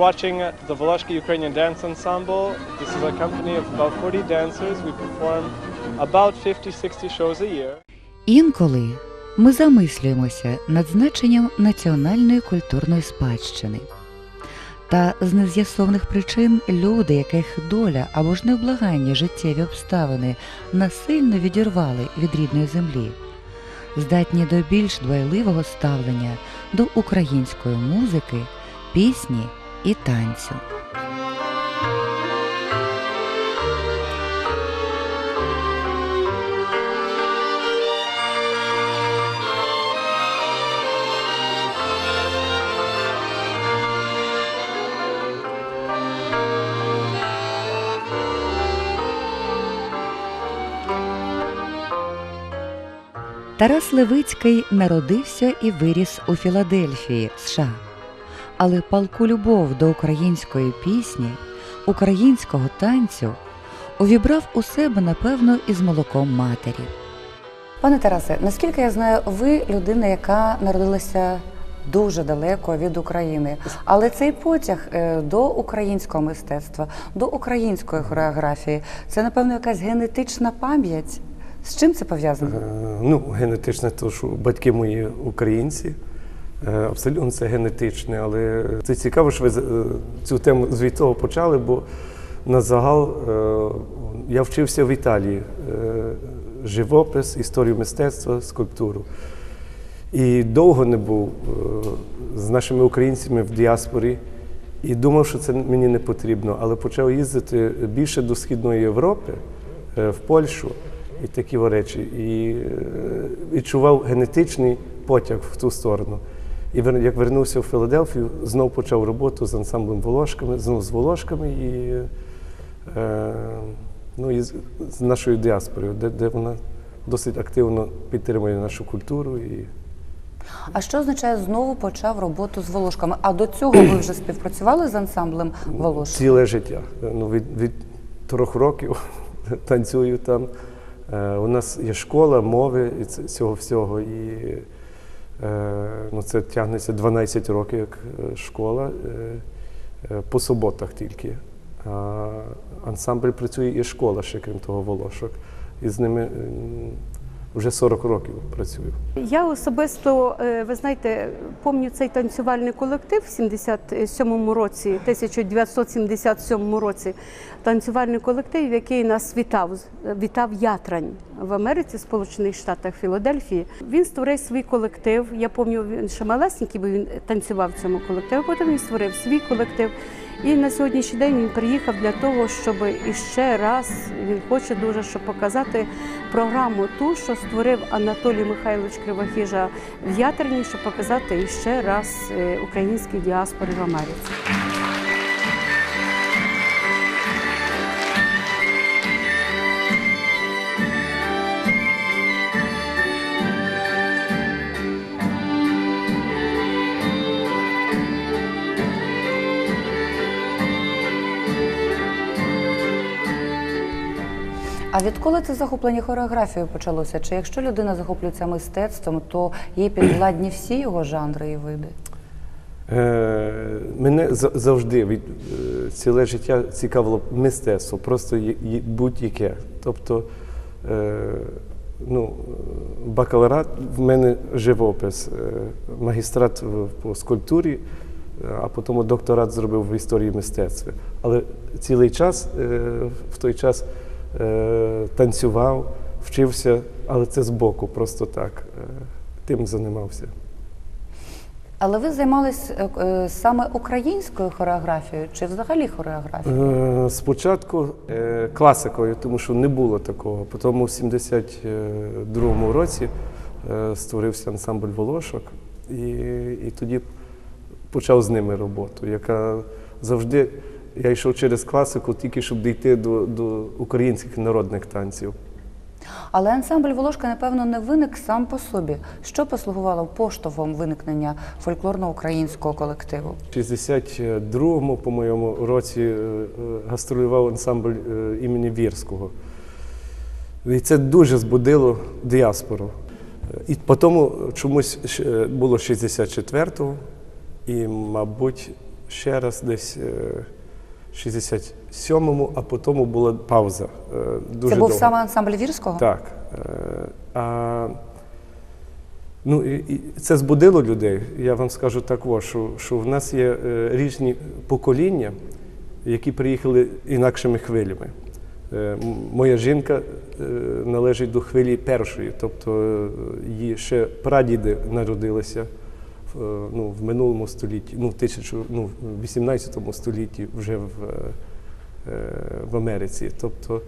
watching the Volozhky Ukrainian Dance Ensemble. This is a company of about 40 dancers. We perform about 50-60 shows a year. Інколи ми замислюємося над значенням національної культурної спадщини. Та з нез'ясованих причин люди, яких доля або ж невблаганні життєві обставини насильно відірвали від рідної землі, здатні до більш дбайливого ставлення до української музики, пісні і танцю. Тарас Левицький народився і виріс у Філадельфії, США. Але палку любов до української пісні, українського танцю увібрав у себе, напевно, із молоком матері. Пане Тарасе, наскільки я знаю, ви людина, яка народилася дуже далеко від України. Але цей потяг е, до українського мистецтва, до української хореографії це, напевно, якась генетична пам'ять. З чим це пов'язано? Е, Ну, генетичне, то що батьки мої українці. Е, Абсолютно це генетичне, але це цікаво, що ви е, цю тему з того почали, бо на загал е, я вчився в Італії е, живопис, історію мистецтва, скульптуру. І довго не був е, з нашими українцями в діаспорі і думав, що це мені не потрібно, але почав їздити більше до Східної Європи, е, в Польщу і такі речі. І е, відчував генетичний потяг в ту сторону. І як вернувся в Філадельфію, знов почав роботу з ансамблем Волошками, знов з Волошками і, е, ну, і з, нашою діаспорою, де, де вона досить активно підтримує нашу культуру. І, А що означає знову почав роботу з волошками? А до цього ви вже співпрацювали з ансамблем волошки? Ціле життя. Ну, від, від трьох років танцюю там. Е, у нас є школа мови і цього всього. І ну, це тягнеться 12 років як е, школа, е, е, по суботах тільки. А ансамбль працює і школа ще, крім того, волошок. І з ними вже 40 років працюю. Я особисто, е, ви знаєте, пам'ятаю цей танцювальний колектив в 77-му році, 1977 році. Танцювальний колектив, який нас вітав, вітав Ятрань в Америці, Сполучених Штатах, Філадельфії. Він створив свій колектив. Я пам'ятаю, він ще малесенький, бо він танцював в цьому колективі. Потім він створив свій колектив. І на сьогоднішній день він приїхав для того, щоб іще раз він хоче дуже щоб показати програму ту, що створив Анатолій Михайлович Кривохіжа в Ятерні, щоб показати іще раз українські українській діаспорі в Америці. А відколи це захоплення хореографією почалося? Чи якщо людина захоплюється мистецтвом, то їй підвладні всі його жанри і види? Е, Мене завжди від е, ціле життя цікавило мистецтво, просто будь-яке. Тобто, е, ну, бакалаврат в мене живопис, магістрат по скульптурі, а потім докторат зробив в історії мистецтва. Але цілий час в той час танцював, вчився, але це збоку, просто так. е, Тим займався. Але ви займались е, е, саме українською хореографією чи взагалі хореографією? Е, Спочатку е, класикою, тому що не було такого. Потім у 72-му році е, створився ансамбль волошок, і, і тоді почав з ними роботу, яка завжди я йшов через класику, тільки щоб дійти до, до українських народних танців. Але ансамбль Волошка, напевно, не виник сам по собі. Що послугувало поштовхом виникнення фольклорно-українського колективу? У 62-му, по-моєму, році е, е, гастролював ансамбль е, імені Вірського. І це дуже збудило діаспору. І потім чомусь було 64-го, і, мабуть, ще раз десь 67-му, а потім була пауза. е, Дуже Це був довга. саме ансамбль Вірського? Так. Е, А, ну, і, і це збудило людей. Я вам скажу так, о, що, що в нас є е, різні покоління, які приїхали інакшими хвилями. Е, Моя жінка е, належить до хвилі першої, тобто е, її ще прадіди народилися ну, в минулому столітті, ну, в, тисячу, ну, в 18 столітті вже в, е, в Америці. Тобто,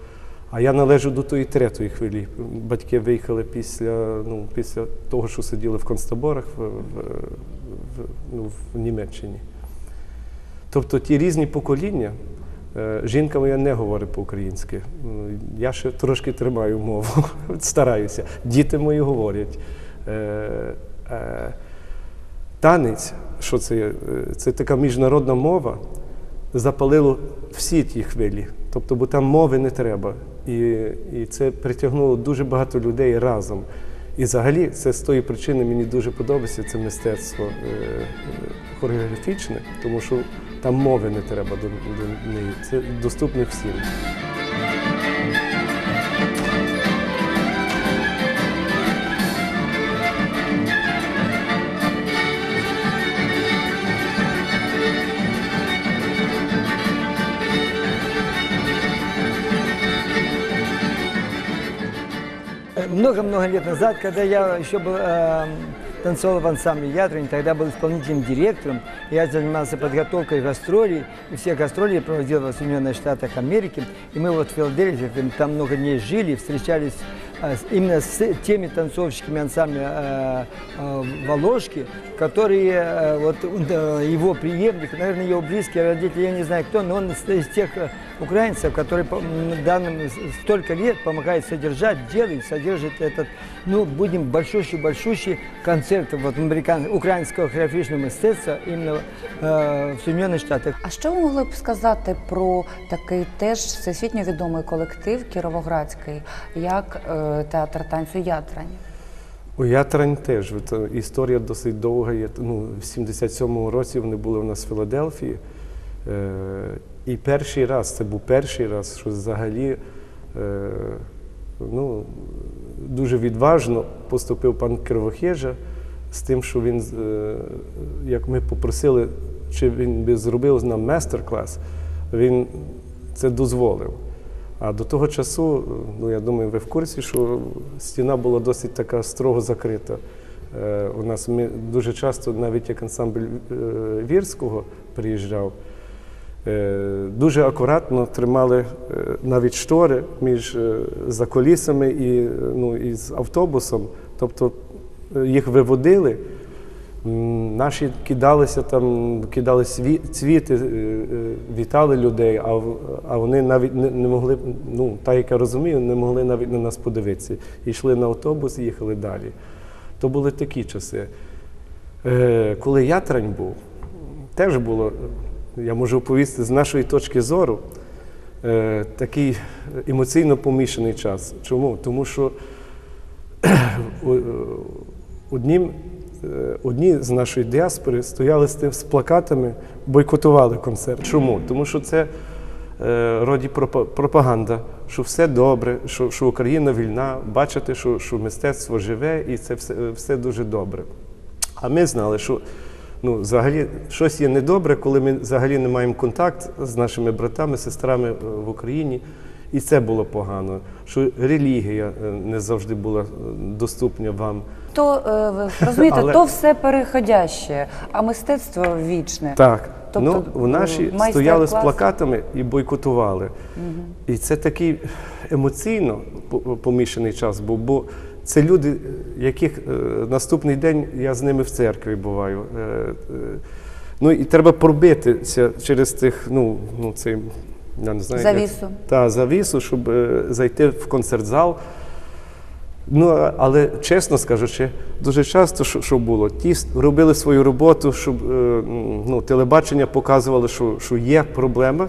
а я належу до тої третьої хвилі. Батьки виїхали після, ну, після того, що сиділи в концтаборах в, в, ну, в Німеччині. Тобто ті різні покоління. Е, Жінка моя не говорить по-українськи. Я ще трошки тримаю мову, стараюся. Діти мої говорять. Танець, що це? Е, Це така міжнародна мова, запалило всі ті хвилі. Тобто, бо там мови не треба. І, і це притягнуло дуже багато людей разом. І взагалі це з тої причини мені дуже подобається це мистецтво е, е, хореографічне, тому що там мови не треба до, до неї. Це доступне всім. Много-много лет назад, когда я еще был, э, танцевал в ансамбле Ятрин, тогда был исполнительным директором, я занимался подготовкой гастролей, и все гастроли я проводил в Соединенных Штатах Америки, и мы вот в Филадельфии там много дней жили, встречались э, с- именно с теми танцовщиками ансамбля э, э, Воложки, которые, э, вот э, его преемник, наверное, его близкие родители, я не знаю кто, но он из, из тех э, украинцев, которые по- м, данным с- столько лет помогает содержать, делает, содержит этот, ну, будем большущий-большущий концерт вот, американ, украинского мистецтва именно э, в Соединенных Штатах. А що ви могли б сказати про такий теж всесвітньо відомий колектив Кіровоградський, як е, театр танцю Ятрань? У Ятрань теж е, історія досить довга. Ну, в 77-му році вони були у нас в Філадельфії. Е, і перший раз, це був перший раз, що взагалі е, ну, дуже відважно поступив пан Кривохижа з тим, що він, е, як ми попросили, чи він би зробив нам майстер-клас, він це дозволив. А до того часу, ну я думаю, ви в курсі, що стіна була досить така строго закрита. Е, у нас ми дуже часто, навіть як ансамбль е, Вірського приїжджав, дуже акуратно тримали е, навіть штори між е, за колісами і, е, ну, і з автобусом. Тобто е, їх виводили. Наші кидалися там, кидали цвіти, е, е, вітали людей, а, вони навіть не, могли, ну так як я розумію, не могли навіть на нас подивитися. Йшли на автобус і їхали далі. То були такі часи. Е, Коли я трень був, теж було, я можу оповісти з нашої точки зору, е, такий емоційно помішаний час. Чому? Тому що однім, е, одні з нашої діаспори стояли з тим з плакатами, бойкотували концерт. Чому? Тому що це е, роді пропаганда, що все добре, що, що Україна вільна, бачите, що, що мистецтво живе і це все, все дуже добре. А ми знали, що ну, взагалі щось є недобре, коли ми взагалі не маємо контакт з нашими братами, сестрами е, в Україні. І це було погано, що релігія е, не завжди була е, доступна вам. То е, розумієте, Але- то все переходяще, а мистецтво вічне. Так. Тобто, ну, наші стояли з плакатами і бойкотували. І це такий емоційно помішаний час був, бо це люди, яких е, наступний день я з ними в церкві буваю. Е, е, ну і треба пробитися через тих, ну, ну цей, я не знаю. як- Та, завісу, щоб е, зайти в концертзал. Ну, але чесно скажучи, дуже часто, що, що було, ті робили свою роботу, щоб е, ну, телебачення показувало, що, що є проблема,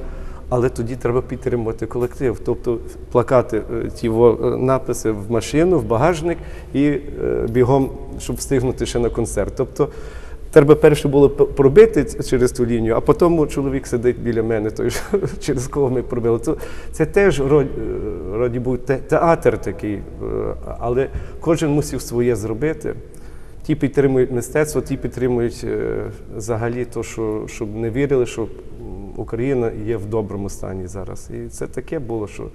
але тоді треба підтримувати колектив. Тобто плакати, е, ті е, написи в машину, в багажник і е, бігом, щоб встигнути ще на концерт. Тобто треба перше було пробити через ту лінію, а потім чоловік сидить біля мене, той, через кого ми пробили. Це, теж роді, був театр такий, але кожен мусив своє зробити. Ті підтримують мистецтво, ті підтримують взагалі то, що щоб не вірили, що Україна є в доброму стані зараз. І це таке було, що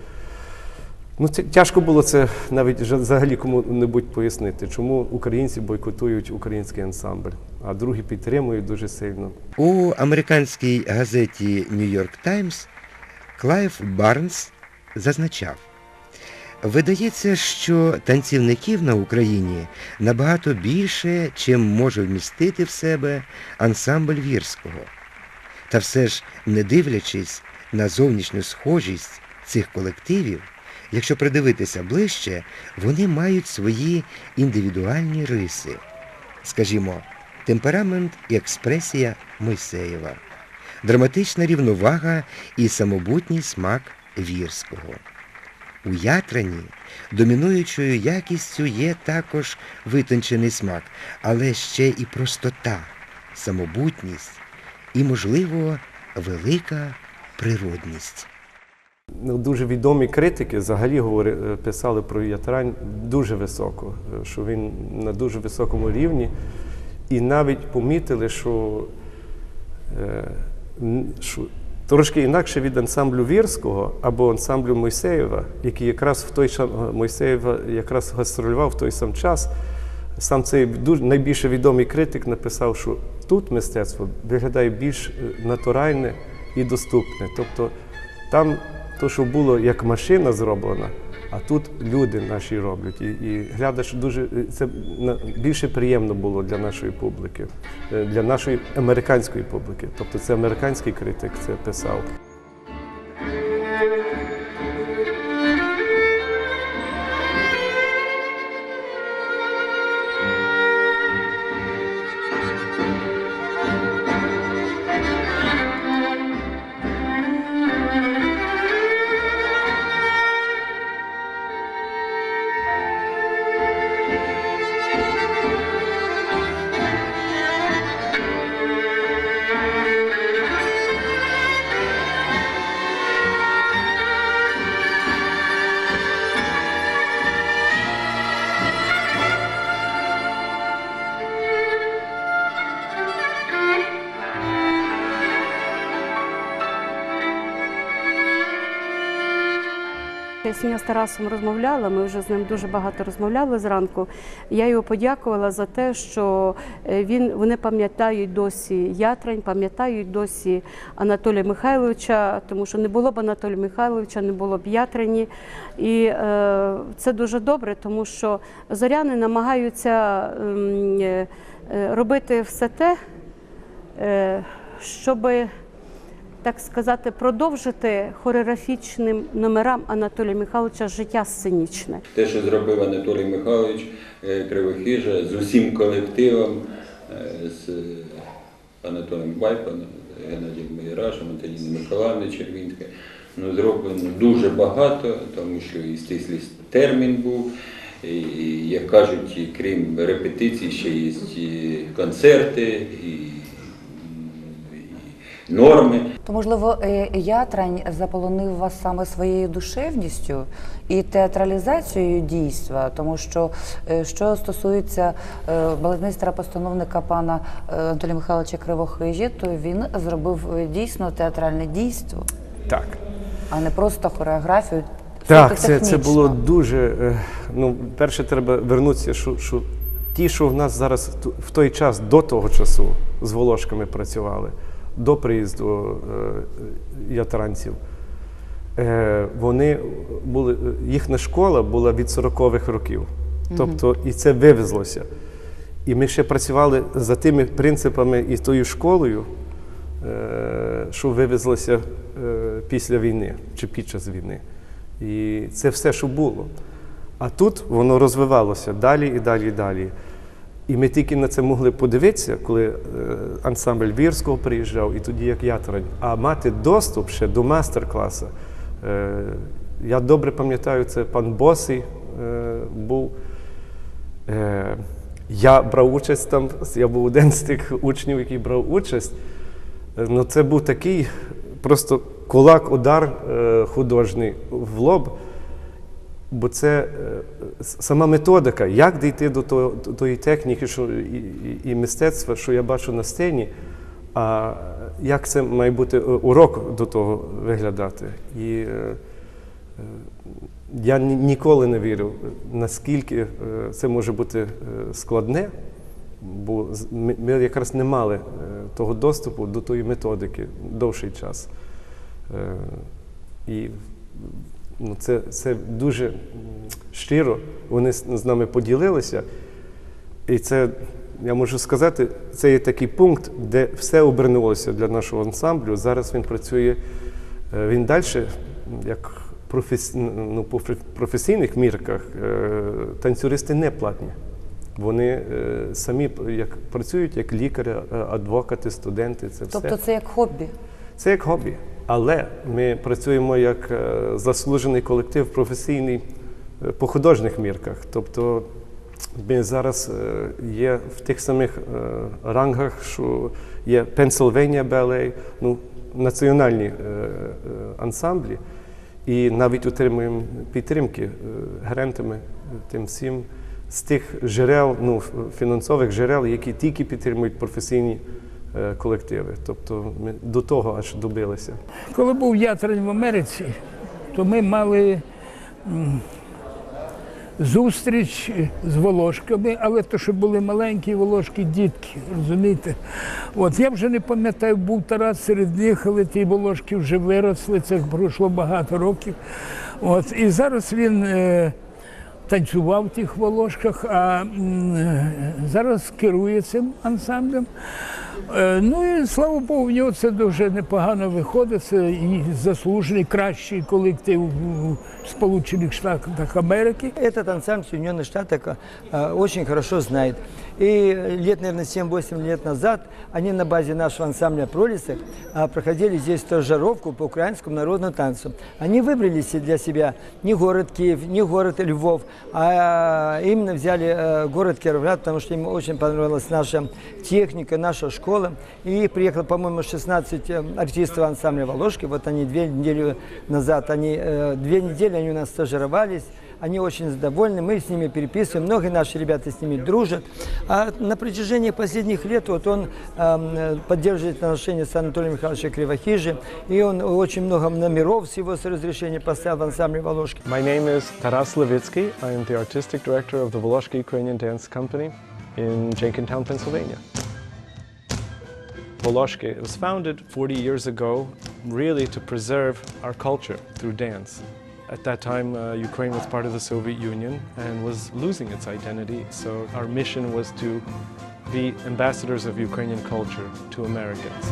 ну, тяжко було це навіть взагалі кому-небудь пояснити, чому українці бойкотують український ансамбль, а другі підтримують дуже сильно. У американській газеті York Times Клайв Барнс зазначав, видається, що танцівників на Україні набагато більше, чим може вмістити в себе ансамбль Вірського. Та все ж, не дивлячись на зовнішню схожість цих колективів, якщо придивитися ближче, вони мають свої індивідуальні риси. Скажімо, темперамент і експресія Мойсеєва, драматична рівновага і самобутній смак Вірського. У ятрані домінуючою якістю є також витончений смак, але ще і простота, самобутність і, можливо, велика природність. Ну, дуже відомі критики взагалі е, писали про Ятрань дуже високо, е, що він на дуже високому рівні. І навіть помітили, що, е, що трошки інакше від ансамблю Вірського або ансамблю Мойсеєва, який якраз в той Мойсеєва якраз гастролював в той сам час. Сам цей дуже найбільше відомий критик написав, що тут мистецтво виглядає більш е, натуральне і доступне. Тобто там то, що було як машина зроблена, а тут люди наші роблять. І, і глядач дуже е, це більше приємно було для нашої публіки, е, для нашої американської публіки. Тобто це американський критик це писав. Я сьогодні з Тарасом розмовляла, ми вже з ним дуже багато розмовляли зранку. Я його подякувала за те, що е, він, вони пам'ятають досі Ятрань, пам'ятають досі Анатолія Михайловича, тому що не було б Анатолія Михайловича, не було б Ятрані. І е, це дуже добре, тому що зоряни намагаються ем, е, робити все те, е, щоби так сказати, продовжити хореографічним номерам Анатолія Михайловича життя сценічне. Те, що зробив Анатолій Михайлович е, Кривохижа з усім колективом, е, з е, Анатолієм Байпаном, Геннадієм Майорашем, Антоніном Миколаївною Червінською, ну, зроблено дуже багато, тому що і стислий термін був. І, як кажуть, крім репетицій, ще є концерти, і норми. То, можливо, е, Ятрань заполонив вас саме своєю душевністю і театралізацією дійства, тому що е, що стосується е, балетмейстера-постановника пана е, Анатолія Михайловича Кривохижі, то він зробив дійсно театральне дійство, Так. а не просто хореографію. Так, це, це було дуже. Ну, перше, треба вернутися, що, що ті, що в нас зараз в той час до того часу з волошками працювали, до приїзду е, ятранців, е, вони були, їхня школа була від 40-х років. Тобто, і це вивезлося. І ми ще працювали за тими принципами і тою школою, е, що вивезлося е, після війни чи під час війни. І це все, що було. А тут воно розвивалося далі і далі і далі. І ми тільки на це могли подивитися, коли е, ансамбль Вірського приїжджав, і тоді як Ятрань. А мати доступ ще до мастер-класу. Е, я добре пам'ятаю, це пан Босий е, був. Я брав участь там, я був один з тих учнів, який брав участь. Ну, це був такий просто кулак, удар е, художній в лоб. Бо це е, сама методика, як дійти до, тої техніки що, і, і, мистецтва, що я бачу на сцені, а як це має бути е, урок до того виглядати. І е, я ніколи не вірив, наскільки це може бути складне, бо ми, якраз не мали того доступу до тої методики довший час. І це, це дуже щиро вони з, нами поділилися. І це, я можу сказати, це є такий пункт, де все обернулося для нашого ансамблю. Зараз він працює, е, він далі, як професі, ну, по професійних мірках, е, танцюристи не платні. Вони е, самі як, працюють як лікарі, адвокати, студенти. Це все. Тобто це як хобі. Це як хобі. Але ми працюємо як е, заслужений колектив професійний е, по художніх мірках. Тобто ми зараз е, є в тих самих рангах, що є Pennsylvania Ballet, ну, національні ансамблі, і навіть отримуємо підтримки грантами тим всім з тих джерел, ну, фінансових джерел, які тільки підтримують професійні колективи. Тобто ми до того аж добилися. Коли був ятрень в Америці, то ми мали зустріч з волошками, але то, що були маленькі волошки, дітки, розумієте? От я вже не пам'ятаю, був Тарас серед них, але ті волошки вже виросли, це пройшло багато років. От, і зараз він. Е, танцював в тих волошках, а е, зараз керує цим ансамблем. Е, Ну і слава Богу, в нього це дуже непогано виходить. Це і заслужений кращий колектив в Сполучених Штатах Америки. Этот ансамбль Соединенных Штатов э, очень хорошо знает. И лет, наверное, 7-8 лет назад они на базе нашего ансамбля «Пролисок» а, проходили здесь стажировку по украинскому народному танцу. Они выбрали се- для себя не город Киев, не город Львов, а именно взяли э, город Кировград, потому что им очень понравилась наша техника, наша школа. И приехало, по-моему, 16 э, артистов ансамбля «Волошки». Вот они две недели назад, они, э, две недели они у нас стажировались. Они очень довольны, мы с ними переписываем, многие наши ребята с ними дружат. А на протяжении последних лет вот он эм, поддерживает отношения с Анатолием Михайловичем Кривохижем, и он очень много номеров с его с разрешения поставил в ансамбле «Волошки». My name is Taras Levitsky. I am the artistic director of the Volosky Ukrainian Dance Company in Jenkintown, Pennsylvania. Voloshki was founded 40 years ago really to preserve our culture through dance. At that time, uh, Ukraine was part of the Soviet Union and was losing its identity, so our mission was to be ambassadors of Ukrainian culture to Americans.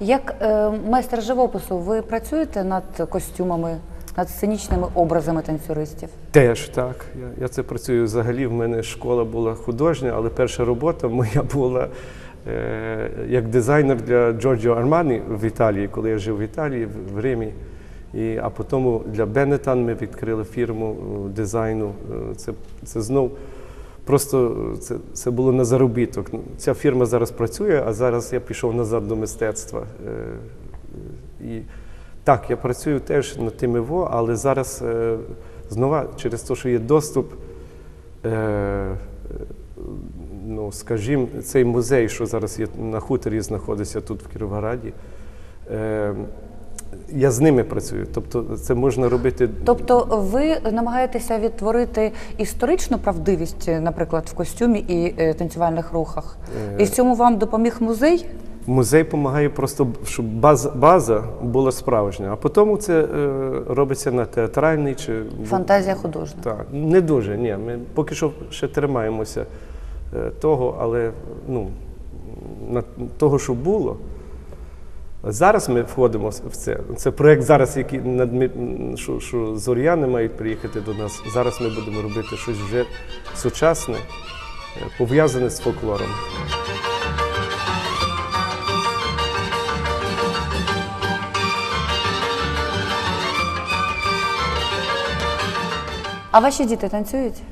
Як е, майстер живопису, ви працюєте над костюмами, над сценічними образами танцюристів? Теж так. Я, я це працюю взагалі. В мене школа була художня, але перша робота моя була е, як дизайнер для Джорджіо Армані в Італії, коли я жив в Італії, в, Римі. І, а потім для Бенетан ми відкрили фірму е, дизайну. Е, Це, це знов просто е, це, це було на заробіток. Ця фірма зараз працює, а зараз я пішов назад до мистецтва. Е, е, І так, я працюю теж над тим ІВО, але зараз е, знову через те, що є доступ, е, е, ну, скажімо, цей музей, що зараз є на хуторі, знаходиться тут в Кіровограді. Е, я з ними працюю. Тобто це можна робити Тобто ви намагаєтеся відтворити історичну правдивість, наприклад, в костюмі і е, танцювальних рухах. І в цьому вам допоміг музей? Музей допомагає просто, щоб база, база була справжня, а потім це е, робиться на театральний чи Фантазія художня. Так, не дуже. Ні, ми поки що ще тримаємося е, того, але ну, на того, що було. Зараз ми входимо в це. Це проєкт зараз, який що, що зоряни мають приїхати до нас. Зараз ми будемо робити щось вже сучасне, е, пов'язане з фольклором. А ваші діти танцюють?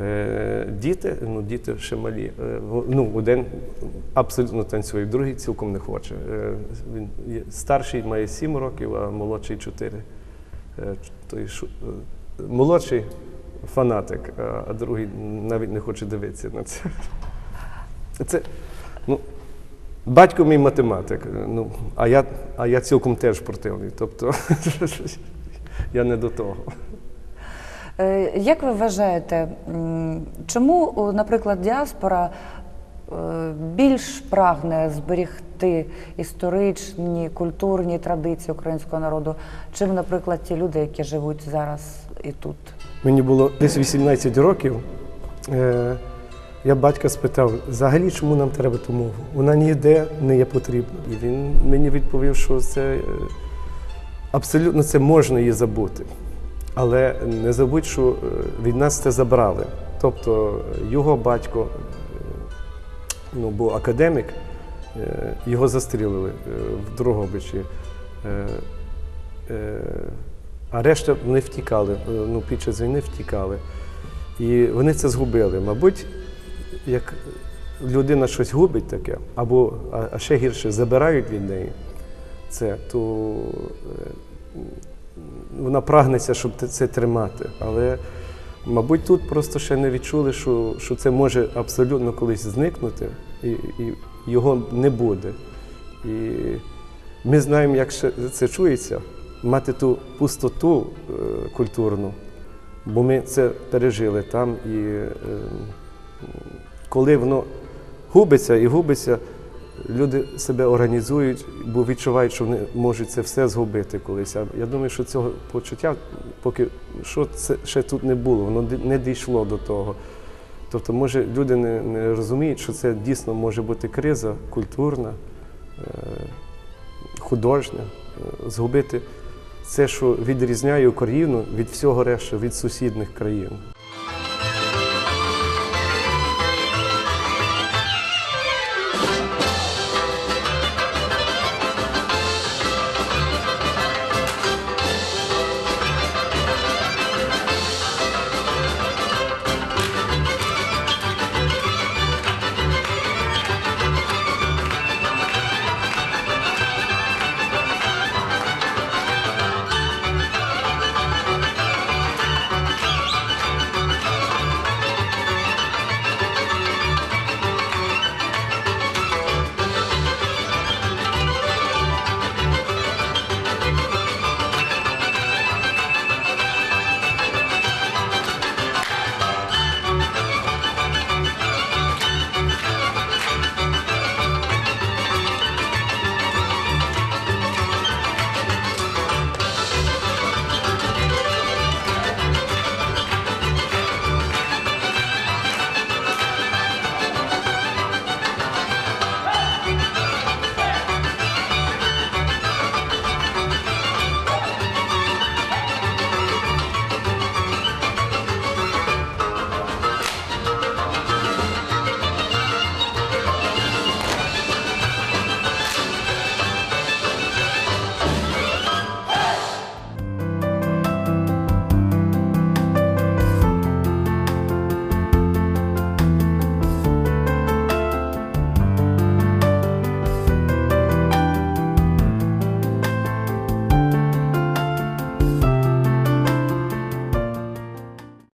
Е, Діти, ну діти ще малі. Е, Ну, один абсолютно танцює, другий цілком не хоче. Е, Він старший має 7 років, а молодший 4. Е, Той, шу- молодший фанатик, а- другий навіть не хоче дивитися на це. Це, ну, батько мій математик, ну, а я, а я цілком теж спортивний. Тобто я не до того. Е, Як ви вважаєте, чому, наприклад, діаспора е, більш прагне зберігти історичні, культурні традиції українського народу, чим, наприклад, ті люди, які живуть зараз і тут? Мені було десь 18 років. Е, я батька спитав, взагалі, чому нам треба ту мову? Вона ніде не є потрібна. І він мені відповів, що це абсолютно це можна її забути. Але не забудь, що е, від нас це забрали. Тобто е, його батько е, ну, був академік, його застрілили в Дрогобичі. А решта вони втікали, ну, під час війни втікали. І вони це згубили. Мабуть, як людина щось губить таке, або а, ще гірше забирають від неї це, то вона прагнеться, щоб це тримати. Але, мабуть, тут просто ще не відчули, що, що це може абсолютно колись зникнути, і, і його не буде. І ми знаємо, як це чується, мати ту пустоту е, культурну, бо ми це пережили там. І е, коли воно губиться і губиться, люди себе організують, бо відчувають, що вони можуть це все згубити колись. Я думаю, що цього почуття, поки що це ще тут не було, воно не дійшло до того. Тобто, може, люди не, не розуміють, що це дійсно може бути криза культурна, е, художня, е, згубити це, що відрізняє Україну від всього решти, від сусідніх країн.